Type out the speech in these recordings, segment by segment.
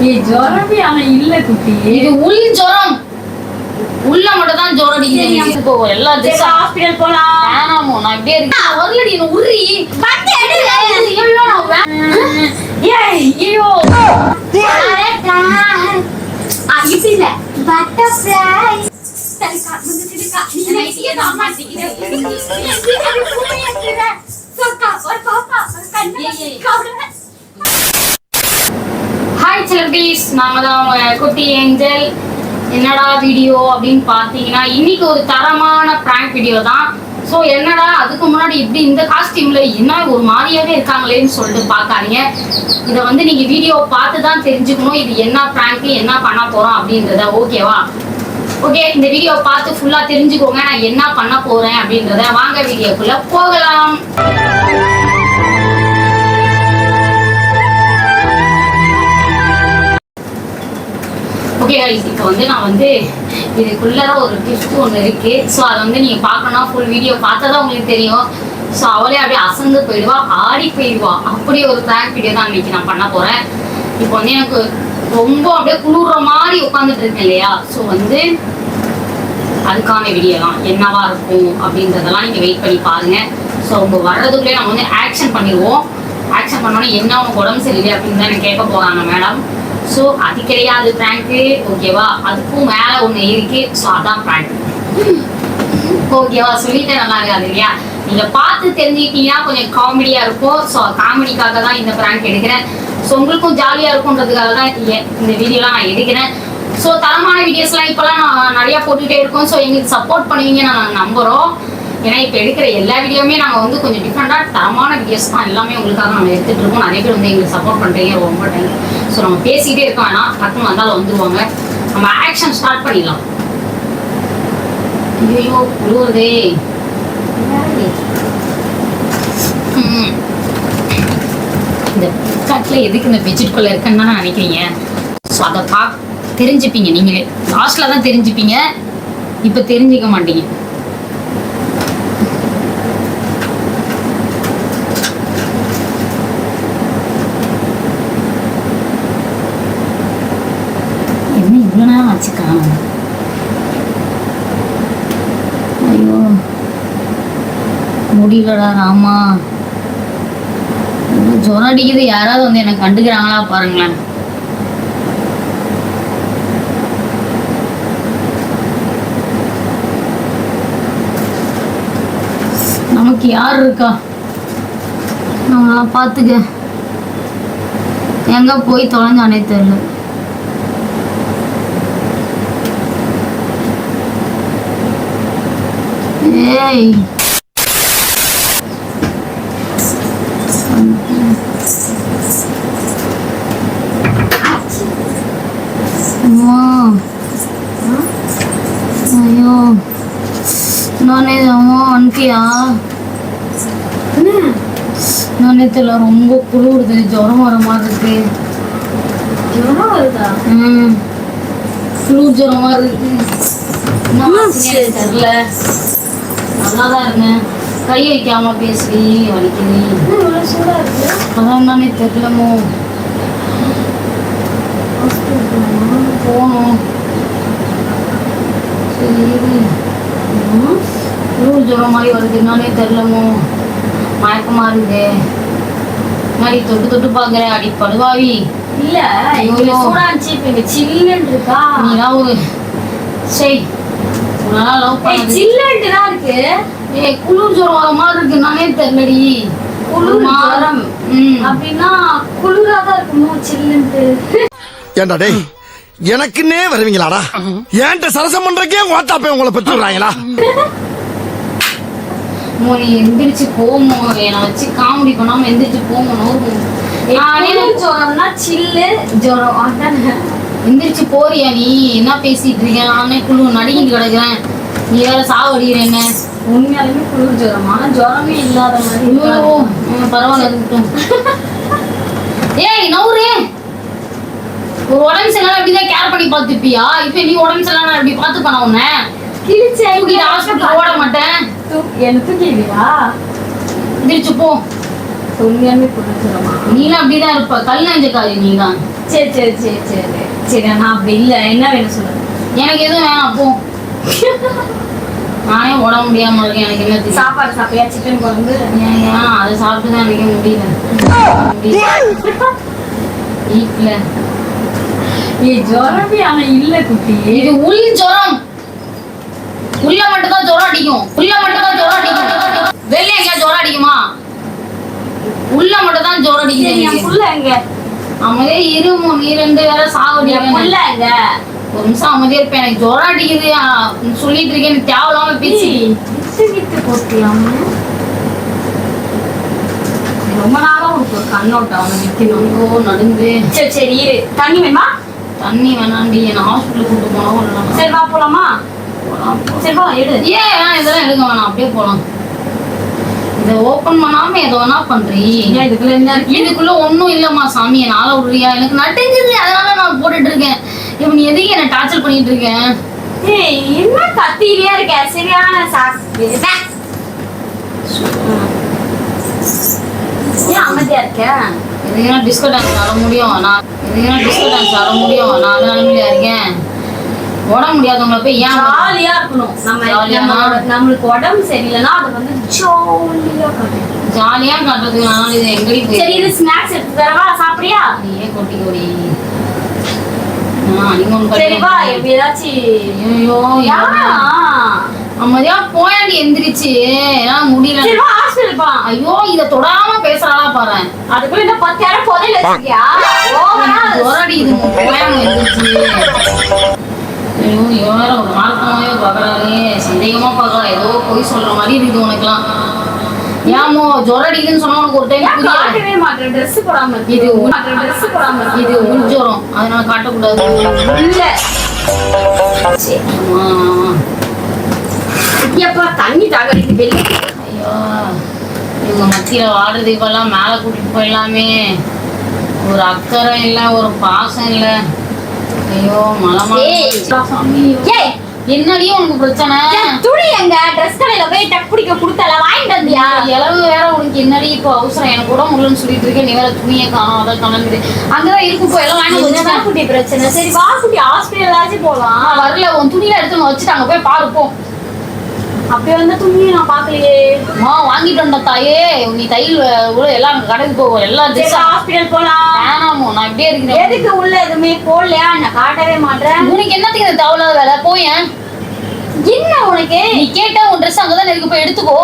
ஏய் ஜுரமே ஆனா இல்ல குட்டி. இது உள் ஜுரம் உள்ள மட்டும் தான் ஜுரம் அடிக்குது. இப்போ எல்லா ஹாஸ்பிடல் போலாம். வேணாமோ நான் இப்படியே இருக்கேன். வரலடி என்ன உருறி வந்து எடு ஐயோ நான் வே- ஏய் ஐயோ. ஆ, இப்படி இல்ல. பட்டர்ஃப்ளை சரி கா வந்து சிரிக்கா நீ என்னை நைட்டியே தான் தான் மாட்டிக்கிற அது பூமையா இருக்கிற சொக்கா ஒரு பாப்பா கண்ணு ஹாய் செலிபிரிட்டிஸ் நாங்கள் தான் அவங்க குட்டி ஏஞ்சல். என்னடா வீடியோ அப்படின்னு பார்த்தீங்கன்னா இன்னைக்கு ஒரு தரமான ப்ராங்க் வீடியோ தான். ஸோ என்னடா அதுக்கு முன்னாடி இப்படி இந்த காஸ்டியூமில் என்ன ஒரு மாதிரியாவே இருக்காங்களேன்னு சொல்லிட்டு பார்க்காதீங்க. இதை வந்து நீங்கள் வீடியோ பார்த்து தான் தெரிஞ்சுக்கணும். இது என்ன ப்ராங்க்கு என்ன பண்ண போகிறோம் அப்படின்றத ஓகேவா ஓகே இந்த வீடியோ பார்த்து ஃபுல்லாக தெரிஞ்சுக்கோங்க. நான் என்ன பண்ண போகிறேன் அப்படின்றத வாங்க வீடியோக்குள்ளே போகலாம். ஓகே கைஸ் இப்போ வந்து நான் வந்து இதுக்குள்ள ஒரு கிஃப்ட் ஒன்று இருக்கு. ஸோ அதை வந்து நீங்க பார்க்கணும் ஃபுல் வீடியோ பார்த்தா தான் உங்களுக்கு தெரியும். ஸோ அவளே அப்படியே அசந்து போயிடுவா ஆடி போயிடுவா. அப்படி ஒரு ப்ராங்க் வீடியோ தான் இன்னைக்கு நான் பண்ண போறேன். இப்போ வந்து எனக்கு ரொம்ப அப்படியே குளிர்ற மாதிரி உட்காந்துட்டு இருக்கேன் இல்லையா? ஸோ வந்து அதுக்கான வீடியோ தான். என்னவா இருக்கும் அப்படின்றதெல்லாம் நீங்க வெயிட் பண்ணி பாருங்க. ஸோ உங்க வர்றதுக்குள்ளே நம்ம வந்து ஆக்ஷன் பண்ணிடுவோம். ஆக்ஷன் பண்ணோன்னே என்ன உனக்கு உடம்பு சரியில்லை அப்படின்னு தான் எனக்கு கேட்க போறாங்க மேடம் ஸோ அது கிடையாது ப்ராங்க்கு ஓகேவா அதுக்கும் மேலே ஒன்று இருக்கு. ஸோ அதான் ப்ராங்க் ஓகேவா சொல்லிட்டு நல்லா இருக்காது இல்லையா? நீங்க பார்த்து தெரிஞ்சுக்கிட்டீங்கன்னா கொஞ்சம் காமெடியா இருக்கும். ஸோ காமெடிக்காக தான் இந்த ப்ராங்க் எடுக்கிறேன். ஸோ உங்களுக்கும் ஜாலியா இருக்கும்ன்றதுக்காக தான் இந்த வீடியோலாம் நான் எடுக்கிறேன். ஸோ தரமான வீடியோஸ்லாம் இப்போலாம் நான் நிறையா போட்டுகிட்டே இருக்கோம். ஸோ எங்களுக்கு சப்போர்ட் பண்ணுவீங்கன்னு நான் நம்புகிறோம் ஏன்னா இப்போ எடுக்கிற எல்லா வீடியோவுமே நாங்கள் வந்து கொஞ்சம் டிஃப்ரெண்ட்டாக தரமான வீடியோஸ் தான். எல்லாமே உங்களுக்காக நம்ம எடுத்துகிட்டு இருக்கோம். நிறைய பேர் வந்து எங்களுக்கு சப்போர்ட் பண்ணுறீங்க ரொம்ப டைம் ஸோ நம்ம பேசிகிட்டே இருக்கோம். ஆனால் டக்குன்னு வந்தாலும் வந்துடுவாங்க நம்ம ஆக்ஷன் ஸ்டார்ட் பண்ணிடலாம். ஐயோ குழுவுதே இந்த ஃப்ளிப்கார்ட்டில் எதுக்கு இந்த பெட்ஷீட்குள்ளே இருக்குன்னு தான் நினைக்கிறீங்க? ஸோ அதை பா தெரிஞ்சுப்பீங்க நீங்களே. லாஸ்ட்டில் தான் தெரிஞ்சுப்பீங்க. இப்போ தெரிஞ்சுக்க மாட்டீங்க என்ன இவ்வளோ நேரம் ஆச்சு காணும் ஐயோ முடியலடா ராமா. ஜுரம் அடிக்குது. யாராவது வந்து என்ன கண்டுக்கிறாங்களா பாருங்களேன். நமக்கு யார் இருக்கா? நம்மளா பார்த்துக்க எங்க போய் தொலைஞ்சானே தெரியல. ஏய் அம்மா ஐயோ நானே அம்மா வந்துட்டியா நானே தெரியல ரொம்ப குளிருது ஜுரம் வர மாதிரி இருக்கு. ஜுரம் வருதா? ம். குளிர் ஜுரம் எனக்கு தெரியல. நல்லா தான் இருந்தேன். கை வைக்காம பேசுறீ வலிக்குது. அதான் தானே தெரியலமோ போகணும்? சரி. குளிர் ஜுரம் மாதிரி வருது. என்னன்னே தெரியலமோ மயக்கமா இருக்குது. மாதிரி தொட்டு தொட்டு பார்க்குறேன் அடி படுவாவி. இல்ல இவ்வளவு சூடா இருந்துச்சு இப்ப இங்க சில்லுன்னு இருக்கா? நீலாம் ஒரு சரி உன்னால லவ் ஏய் பண்ணது சில்லுன்ட்டு தான் இருக்கு. ஏய் குளிர் ஜுரம் வர மாதிரி இருக்கு. நானே தெரியலடி. குளிர் மா- ஜுரம். ம். அப்படின்னா குளிரா தான் இருக்குமோ சில்லுன்ட்டு. ஏண்டா டேய் எனக்குன்னே வருவீங்களாடா? ஏன்ட்ட சரசம் பண்றக்கே ஓட்டாப்பே உங்களை பெற்றுறாங்களா மோ, நீ எந்திரிச்சு போமோ? என்னை வச்சு காமெடி பண்ணாம எந்திரிச்சு போமோ? நோரு நானே குளிர் ஜுரம்னா சில்லு ஜுரம் அதானே. எந்திரிச்சு போறியா நீ? என்ன பேசிட்டு இருக்க? நானே குழு நடுங்கிட்டு கிடக்குறேன். நீ வேற சாவடிக்கிற என்ன? உண்மையாலுமே குளிர் ஜுரம்? ஜுரமே இல்லாத மாதிரி பரவாயில்ல இருக்கட்டும். ஏய் நவுரே ஒரு உடம்பு சரியில்லை அப்படிதான் கேர் பண்ணி பார்த்துப்பியா இப்ப நீ உடம்பு சரியில்லை அப்படி பார்த்து பண்ண உன்ன? தூக்கிட்டு ஹாஸ்பிட்டல் ஓட மாட்டேன். என்ன தூக்கிடுவியா? எந்திரிச்சு போ. உண்மையாலுமே புரிஞ்சிடமா நீலாம் அப்படிதான் இருப்ப. கல் நெஞ்சக்காரி நீதான் சரி சரி சரி சரி. சரி நான் அப்படி இல்ல. என்ன வேணும் சொல்லுங்க எனக்கு எதுவும் வேணாம் போ. நானே உடம்பு முடியாம இருக்கேன். எனக்கு என்ன சாப்பாடு சாப்பிட்டியா? சிக்கன் குழம்பு? ஏன் அதை சாப்பிட்டு தான் எனக்கு முடியல. வீட்டுல ஏ ஜுரமே ஆனா இல்ல குட்டி. இது உள் ஜுரம். உள்ள மட்டும் தான் ஜுரம் அடிக்கும். உள்ள மட்டும் தான் ஜுரம் அடிக்கும். வெளிய எங்கேயா ஜுரம் அடிக்குமா? உள்ள மட்டும் தான் ஜுரம் அடிக்குது புள்ள எங்க? அமைதியே இருமோ நீ ரெண்டு வேற என் சாவடிக்க புள்ள எங்க? ஒரு நிமிஷம் அமைதியா இருப்பேன். எனக்கு ஜுரம் அடிக்குது சொல்லிட்டு இருக்கேன் எனக்கு தேவையில்லாம போட்டியாம ரொம்ப நாளா உனக்கு கண்ணோட்டம் அவனை நிக்கணும் நடுங்குது சரி சரி இரு. தண்ணி வேணுமா? தண்ணி வேணாண்டி. என்ன ஹாஸ்பிட்டல் கூட்டு போனா ஒரு சரி வா போலாம்? சரி வா எடு ஏன் இதெல்லாம் எடுக்க வேணாம். அப்படியே போலாம். இதை ஓபன் பண்ணாம எதை வேணா பண்றீ. இதுக்குள்ள என்ன இருக்கு? இதுக்குள்ள ஒண்ணும் இல்லம்மா சாமி. என்னால விடுறியா எனக்கு நட்டுங்குது அதனால நான் போட்டுட்டு இருக்கேன் இப்ப நீ எதுக்கு என்ன டார்ச்சர் பண்ணிட்டு இருக்கேன் ஏய் என்ன கத்திரியா இருக்க? சரியான சாக்கு ஏன் அமைதியா இருக்க? எதுக்குன்னா டிஸ்கோ டான்ஸ் ஆட முடியும். நான் எதுக்குன்னா டிஸ்கோ டான்ஸ் ஆட முடியும். நான் அந்த நிலைமையில இருக்கேன். ஓட முடியாதவங்கள போய் ஏன் ஜாலியா இருக்கணும். நம்ம நம்மளுக்கு உடம்பு சரியில்லைன்னா அது வந்து ஜாலியா காட்டணும் ஜாலியா காட்டுறதுக்கு நான் இது எங்கடி சரி இது ஸ்நாக்ஸ் எடுத்து தரவா? சாப்பிடுறியா? நீயே கொட்டி கொடி. நீங்க ஒண்ணு சரி வா கட்டி- எப்படி ஏதாச்சும் ஐயோ யா. அமைதியா போயாண்டி எந்திரிச்சு. என்னால முடியல. சரி வா ஹாஸ்பிடல் பா ஐயோ இத தொடாம பேசுறாளா பாரு. அதுக்குள்ள இந்த பத்தாயிரம் புதையில வச்சிருக்கியா? ஓவரா ஜோரடி இது. போயாம எந்திரிச்சு. ஐயோ இவ வேற ஒரு மார்க்கமாவே பாக்குறாரு சந்தேகமா பாக்குறா ஏதோ பொய் சொல்ற மாதிரி இருக்குது உனக்குலாம் ஏமோ ஜொரடிக்குதுன்னு சொன்னா உனக்கு ஒரு டைம் காட்டவே மாட்டேன்? Dress போடாம இது Dress போடாம இது உள் ஜோரம். அதனால காட்டக்கூடாது. இல்ல. எப்பா தண்ணி தாகடிக்கு வெளியே ஐயோ இவங்க மத்தியில வாடுறது இப்பெல்லாம் மேல கூட்டிட்டு போயிடலாமே. ஒரு அக்கறை இல்ல ஒரு பாசம் இல்ல. ஐயோ மலை ஏய். சாமி. ஏய். என்னடி உனக்கு பிரச்சனை. துணி எங்க? ட்ரெஸ் கடையில போய் டக் பிடிக்க கொடுத்தல வாங்கிட்டு வந்தியா? இளவு வேற உனக்கு என்னடி இப்போ அவசரம்? எனக்கு கூட முடியலன்னு சொல்லிட்டு இருக்கேன். நீ வேற துணியை காணும் அதை காணுங்குது அங்கதான் இருக்கு போ எல்லாம் வாங்கி வச்சுட்டேன் குட்டி பிரச்சனை. சரி வா குட்டி ஹாஸ்பிட்டலாச்சும் போலாம். நான் வரல. உன் துணியில எடுத்து வச்சுட்டு அங்க போய் பாரு போ அப்படி வந்த துணியை நான் பாக்கலையே அம்மா வாங்கிட்டு வந்த தாயே. நீ தையல் கூட எல்லாம் கடைக்கு போவோம் எல்லாம் ஹாஸ்பிட்டல் போலாம். வேணாமோ நான் இப்படியே இருக்கிறேன். எதுக்கு உள்ள எதுவுமே போடலையா? நான் காட்டவே மாட்டேன் உனக்கு என்னத்துக்கு இந்த தேவையில்லாத வேலை? போயேன் என்ன உனக்கு? நீ கேட்டா உன் ட்ரெஸ் அங்கதான் இருக்கு. போய் எடுத்துக்கோ.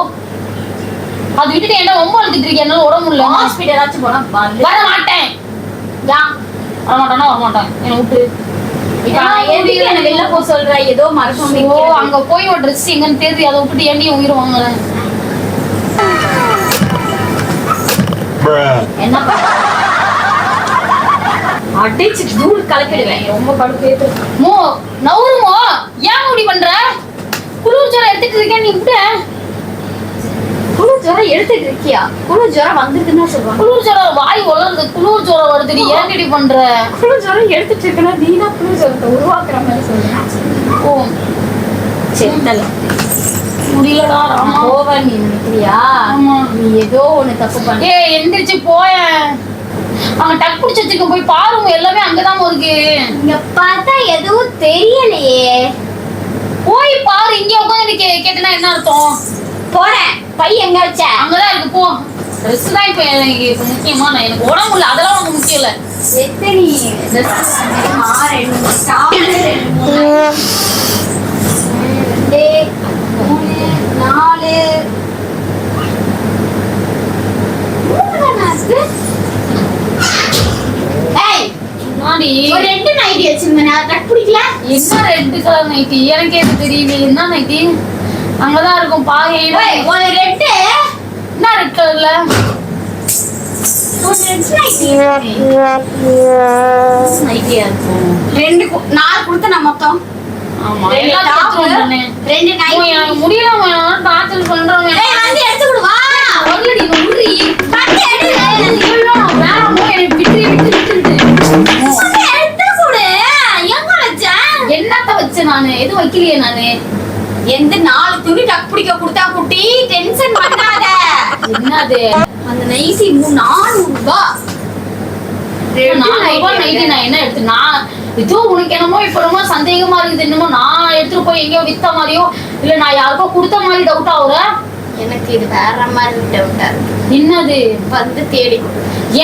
அது விட்டுட்டு என்ன ரொம்ப அழுத்திட்டு இருக்கேன் என்னால உடம்பு முடியல. ஹாஸ்பிட்டலாச்சும் போலாம் பாரு வர மாட்டேன் வர மாட்டேன்னா வர மாட்டேன் என்னை விட்டு. என்ன வெளில போக சொல்ற? ஏதோ ஓ அங்க போய் ஒரு ட்ரெஸ் எங்கன்னு தெரியுது அதை விட்டுட்டு ஏன்டி உன் உயிர் வாங்குறேன் என்ன? பண்ண? அடிச்சு தூள் கலக்கிடுவேன். ரொம்ப கடுப்பேத்து மோ நவுருமோ ஏன் இப்படி பண்ற? குளிர் ஜுரம் எடுத்துட்டு இருக்கேன் நீ விட்ட ஜுரம் எடுத்துட்டு இருக்கியா? குளிர் ஜுரம் வந்திருக்குன்னு சொல்லுவாங்க. குளிர் ஜுரம் வாய் வளருது குளிர் ஜுரம் வருதுடி. ஏன் இப்படி பண்ற? குளிர் ஜுரம் எடுத்துட்டு இருக்குன்னா நீனா குளிர் ஜுரத்தை உருவாக்குற மாதிரி சொல்றேன் ஓ. சரி முடியலடா ராமா. ஓவர் நீ நினைக்கிறியா? ஆமா. நீ ஏதோ ஒண்ணு தப்பு பண்ண. ஏய் எந்திரிச்சு போயேன். அங்க டக் பிடிச்சி வச்சிருக்க போய் பாருங்க எல்லாமே அங்கதான் இருக்கு இங்க பார்த்தா எதுவும் தெரியலையே. போய் பாரு இங்க உட்காந்து கேட்டனா என்ன அர்த்தம்? போறேன். பை எங்க வச்ச? அங்கதான் இருக்கு போ. ட்ரெஸ் தான் இப்ப எனக்கு இப்ப முக்கியமா நான் எனக்கு உடம்பு இல்ல அதெல்லாம் உனக்கு முக்கியம் இல்ல. எத்தனை? தெரியுமா? ரெண்டு மூணு ரெண்டு மூணு. ரெண்டு, நாலு. ரெண்டு நைட்டி வச்சிருந்தேன் கட் பிடிக்கல என்ன ரெட் கலர் நைட்டி எனக்கே இது தெரியல என்ன நைட்டி அங்கதான் இருக்கும் ஏய், ஒரு ரெட்டு. என்ன ஒரு ரெண்டு நாலு கொடுத்த நான் மொத்தம்? என்னத்த வச்ச நானு? எதுவும் வைக்கலையே நானு? எந்த நாலு துணி டக் பிடிக்க கொடுத்தா குட்டி? டென்ஷன் பண்ணாத. என்னது? அந்த மூணு நானூறு ரூபாய் என்ன எடுத்து நான் இதோ உனக்கு என்னமோ இப்ப ரொம்ப சந்தேகமா இருக்குது. என்னமோ நான் எடுத்துட்டு போய் எங்கேயோ வித்த மாதிரியோ இல்ல நான் யாருக்கோ கொடுத்த மாதிரி டவுட் ஆகுற எனக்கு இது வேற மாதிரி டவுட்டா இருக்கு. என்னது? வந்து தேடி.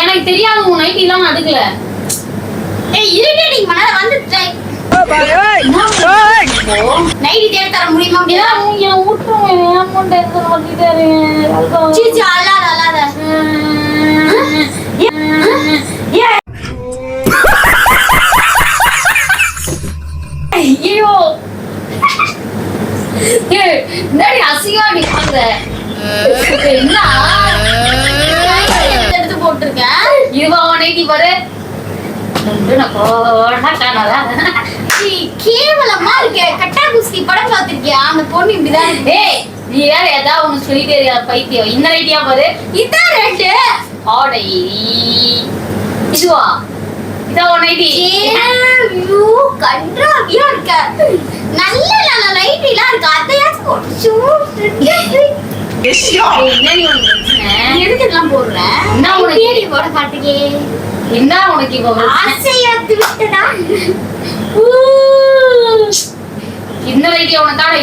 எனக்கு தெரியாது உன் நைட்டி எல்லாம் நான் எடுக்கல ஏய் இருடடி மணல வந்து நைட்டி தேடி தர முடியுமா? அல்லாத அல்லாத ஐயோ. ஏய், என்னடி அசிங்கமா நீ பாக்குற என்ன? எடுத்து போட்டிருக்கேன் இதுவா உன் நைட்டி பாரு. நான் போடாட்டானதா சீ, கேவலமா இருக்கு. கட்டா குஸ்தி படம் பார்த்திருக்கியா? அந்த பொண்ணு இப்படிதான். ஏய் நீ வேற ஏதாவது ஒண்ணு சொல்லிட்டே பைத்தியம். இந்த நைட்டியா பாரு. இதான் ரெண்டு. ஆடை. இதுவா? இதா உன் நைட்டி. ஐயோ, கன்றாவியா இருக்க. நல்ல நல்ல லைட்லாம் இருக்கு. அதையாச்சும் போட்டு என்ன உனக்கு பிரச்சனை? எதுக்கு இதெல்லாம் போடுறேன் என்ன உனக்கு? தேடி போட மாட்டேங்க என்ன உனக்கு இப்ப பிரச்சனை? ஆசையாத்து விட்டதா ஊ. இந்த நைட்டி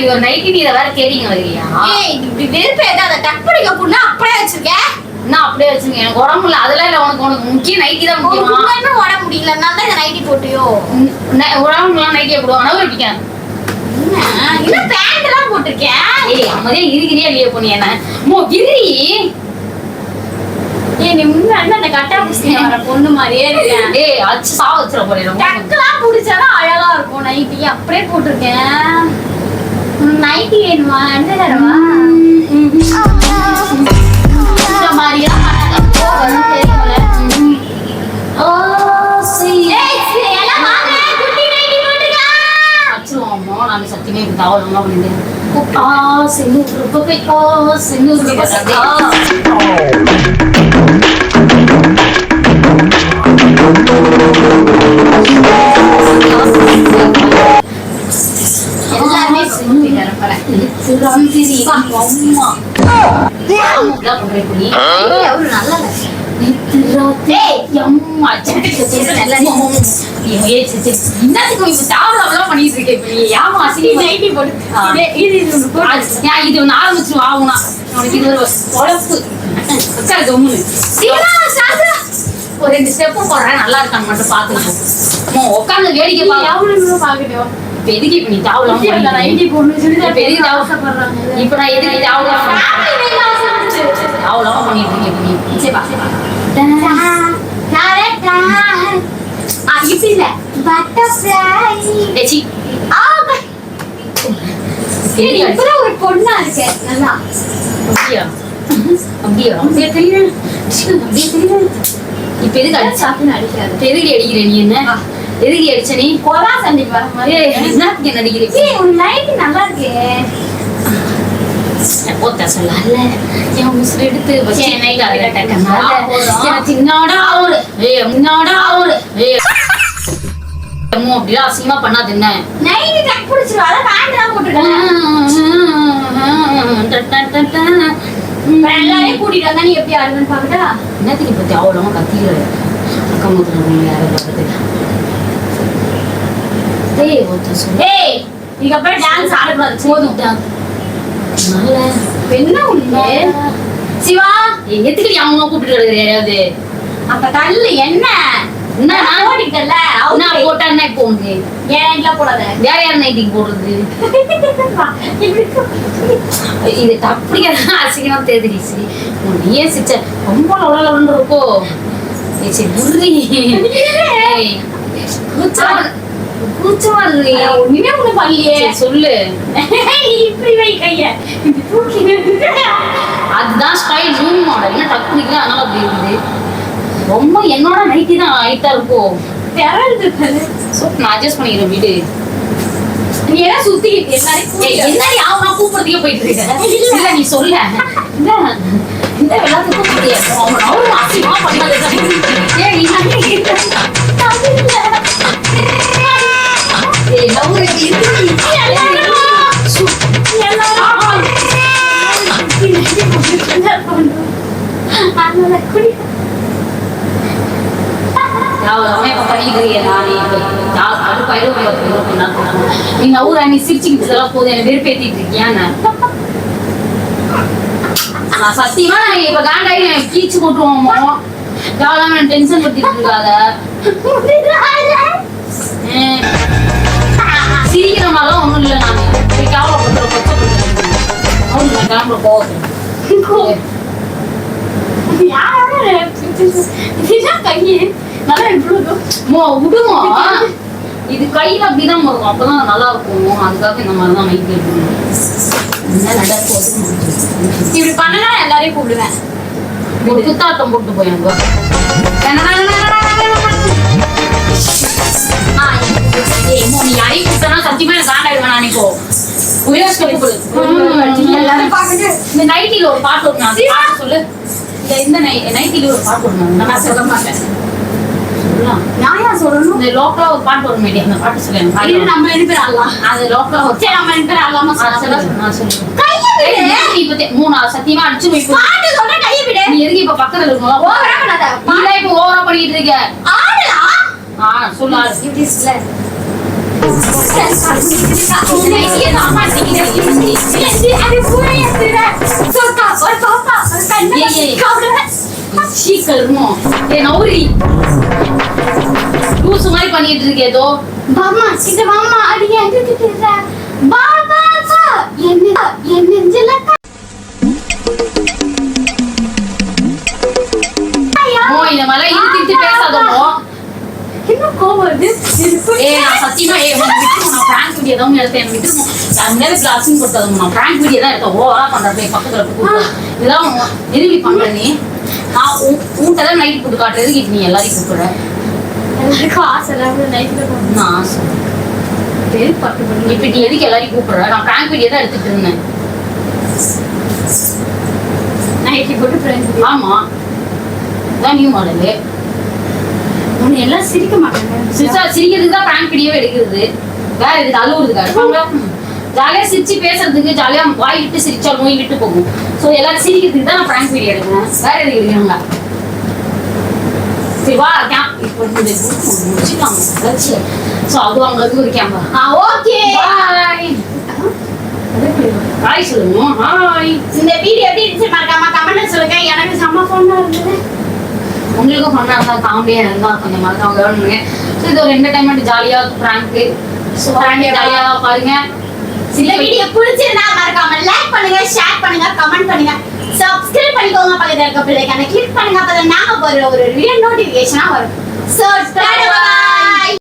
இது ஒரு நைட்டி நீ வேற கேடிங்க வருவியா ஏய் இது இப்படி வெறுப்பு ஏதாவது டக் பண்ணிக்க புண்ணா அப்படியே வச்சிருக்கேன் என்ன அப்படியே வச்சுங்க எனக்கு உடம்பு இல்ல. அதெல்லாம் இல்ல உனக்கு உனக்கு முக்கிய நைட்டி தான் முக்கியமா? உண்மையுமே ஓட முடியல. நான் தான் இந்த நைட்டி போட்டியோ? உடம்புலாம் நைட்டியை போடுவாங்க. நகர் பிடிக்காது என்ன? பேண்ட் எல்லாம் போட்டிருக்கேன் ஏய் அமைதியா இருக்கிறியா இல்லையா பொண்ணு என்ன? மோ கிரி. ஏய் நீ முன்னாடி அந்த கட்டா குஸ்தி வர பொண்ணு மாதிரியே இருக்கேன் ஏய் அச்சு சா வச்சிட போறேன். டக்கெல்லாம் புடிச்சாதான் அழகா இருக்கும். நைட்டி அப்படியே போட்டிருக்கேன். நைட்டி வேணுமா எந்த தடவை இந்த மாதிரியா சத்தியமே தெரியும்ல ஏய் சரி, குப்பா வாங்க குட்டி நைட்டி நைட்டி போட்டு இதே- ஒண்ணு ஆரம்பிச்சு ஆகுனா உனக்கு இது ஒரு பொழப்பு உட்காரு. ஒரு ரெண்டு ஸ்டெப்பும் போடுறேன். நல்லா இருக்கான்னு மட்டும் பார்த்துக்கோ. உட்காந்து வேடிக்கை பாக்கட்டும் இப்ப எதுக்கு இப்ப நீ தாவலாம் இப்ப நான் எதுக்கு தாவலாம் தாவலாம் பண்ணிட்டு இருக்கேன் சரி, வா, இப்படி இல்ல. இப்பதான் ஒரு பொண்ணா இருக்கேன் நல்லா அப்படியா அப்படியா அப்படியே தெரியல அப்படியே தெரியல இப்ப எதுக்கு அடிச்சா அடிக்காது எதுக்கு அடிக்கிற நீ என்ன எதுக்கு அடிச்ச நீ கொலா சண்டைக்கு வர மாதிரி என்னத்துக்கு என்ன உன் நைட்டி நல்லா இருக்கே ஒத்த சொல்லல என் உசுறு எடுத்து அப்படிலாம் அசிங்கமா பண்ணாது என்ன நைட்டி டக் பிடிச்சிரும் அதான் பேண்ட் போட்டுருக்கேன் எல்லாரையும் கூட்டிட்டு வந்தா நீ எப்படி ஆடுவேன்னு பாக்கட்டா என்னத்துக்கு பத்தி அவ்வளோ கத்திக்கிற அக்கம் பக்கத்துல பார்க்குறது ஏய் இதுக்கப்புறம் டான்ஸ் ஆடக்கூடாது போதும் என்ன உண்டு சிவா நீ அவங்க கூப்பிட்டு யாராவது அப்ப தள்ளு என்ன? என்ன நான் நான் ஓடிட்டல நான் போட்டா என்ன இப்போ உனக்கு? ஏன் போடாத? வேற யார் நைட்டிக்கு போடுறது? இது அப்படியே அசிங்கமா நீ ஏன் சிச்ச ரொம்ப லவலவன்னு இருக்கோ. சரி புரி கூச்சமா இருக்கு நான் ஒண்ணுமே ஒண்ணு பண்ணலையே. சரி, சொல்லு. இப்படி வை கைய. தூக்கி. அதுதான் ஸ்டைல் ஜூம் மாடல் என்ன டக்கு அதனால அப்படி இருக்குது. ரொம்ப என்னோட நைட்டி தான் ஹைட்டா இருக்கும் இருக்குது. ஸோ நான் அட்ஜஸ்ட் பண்ணிக்கிறேன் வீடு. நீ கூட்டிட்டு என்னடி அவன் நான் கூப்பிடுறதுக்கே போயிட்டு இருக்கேன் இல்ல. நீ சொல்ல. இந்த இந்த அவன் அவரும் அசிங்கமா பண்ணாது ஏய் நீ லவ் நவுற நீ சிரிச்சுக்கிட்டு இதெல்லாம் போதும் என்ன வெறுப்பேத்திட்டு இருக்கியா நான் சத்தியமா நான் இப்ப காண்டாயி கீச்சு டென்ஷன் படுத்திட்டு இருக்காத சிரிக்கிற மாதிரிலாம் ஒண்ணும் இல்லை நான். போய் கேவலப்படுத்துற கொச்சை அவங்க நான் கிளம்புற போகுது. யாரோட இதுதான் கையே. நல்லா மோ விடுமோ? இது கையில அப்படிதான் வரும். அப்பதான் நல்லா இருக்கும். அதுக்காக இந்த மாதிரி தான் மைக் இப்படி பண்ணனா எல்லாரையும் கூப்பிடுவேன். ஒரு குத்தாட்டம் போட்டு போய் எனக்கு. உயர் சொல்லு எல்லாரும் பார்த்துட்டு இந்த நைட்டில ஒரு பாட்டு அது பாட்டு சொல்லு. இந்த இந்த நைட்டில ஒரு பாட்டு ஒண்ணு நான் சொல்ல மாட்டேன். ஏன் சொல்லணும்? இந்த லோக்கலா ஒரு பாட்டு வரும் மேடி அந்த பாட்டு சொல்லு எனக்கு இது பாட்டு நம்ம ரெண்டு பேரும் ஆடலாம். அது லோக்கலா சரி நம்ம ரெண்டு பேரும் ஆடலாமா? சொல்லு, சொல்லு. கையை விடு. நீ இப்ப மூணு சத்தியமா அடிச்சு போய். பாட்டு சொல்ற கையை விடு. நீ எதுக்கு இப்ப பக்கத்துல இருக்கணும்? ஓவரா பண்ணாத. நீதான் இப்ப ஓவரா பண்ணிட்டு இருக்க. ஆடலாம் ஆ சொல்லு அம்மா அடிக்கிறீங்க? நௌரி. லூசு மாதிரி பண்ணிட்டு இருக்க ஏதோ பாமா இது மாமா அடி எங்க திட்டுற பாபா என்ன என் நெஞ்சில இந்த மாதிரி இழுத்து இழுத்து பேசாதமோ என்ன கோவம் வருது ஏய் நான் சத்தியமா ஏய் உனக்கு விட்டுருவோம் நான் பிராங்க் வீடியோ தான் எடுத்தேன் எனக்கு விட்டுருவோம் நான் மேல கிளாஸிங் கொடுத்தது நான் பிராங்க் வீடியோ தான் எடுத்தேன் ஓவரா பண்ற போய் பக்கத்துல போய் கூப்பிடு இதெல்லாம் எதுக்கு பண்ற நீ நான் உன்கிட்ட தான் நைட் போட்டு காட்டுறதுக்கு இப்ப நீ எல்லாரையும் கூப்பிடுற எல்லாருக்கும் ஆசை இல்லாம நைட்ல நான் ஆசை பேர் பட்டு பண்ணி இப்ப நீ எதுக்கு எல்லாரையும் கூப்பிடுற நான் பிராங்க் வீடியோ தான் எடுத்துட்டு இருந்தேன் நைட்ல போட்டு ஃப்ரெண்ட்ஸ் ஆமா நியூ மாடலு எல்லாம் சிரிக்க மாட்டாங்க சிரிச்சா சிரிக்கிறதுக்கு தான் பிராங்க் வீடியோவே எடுக்கிறது. வேற எதுக்கு அழுவுறதுக்கு இருப்பாங்க ஜாலியா சிரிச்சு பேசுறதுக்கு ஜாலியா வாய் விட்டு சிரிச்சா நோய் விட்டு போகும். ஸோ எல்லாரும் சிரிக்கிறதுக்கு தான் நான் பிராங்க் வீடியோ எடுக்கிறேன் வேற எதுக்கு எடுக்கிறாங்க சரி வா கேம் இப்போ முடிச்சுக்கலாம் கழிச்சு ஸோ அது அவங்களுக்கு ஒரு கேமரா ஆ ஓகே ஹாய் ஹாய் சொல்லுங்க ஹாய் இந்த வீடியோ எப்படி இருந்துச்சு மறக்காம கமெண்ட்ல சொல்லுங்க. எனக்கு செம்ம ஃபன்னா இருந்தது. உங்களுக்கும் ஃபன்னா இருந்தா காமெடியா இருந்தா கொஞ்சம் மறக்காம கவனிங்க ஸோ இது ஒரு என்டர்டைன்மெண்ட் ஜாலியா பிராங்க் ஸோ ஜாலியா பாருங்க. இந்த வீடியோ பிடிச்சிருந்தா மறக்காம லைக் பண்ணுங்க ஷேர் பண்ணுங்க கமெண்ட் பண்ணுங்க. சப்ஸ்கிரைப் பண்ணிக்கோங்க பக்கத்துல இருக்க பிள்ளைக்கான கிளிக் பண்ணுங்க அப்பதான் நாங்க போற ஒரு வீடியோ நோட்டிபிகேஷனா வரும். சோ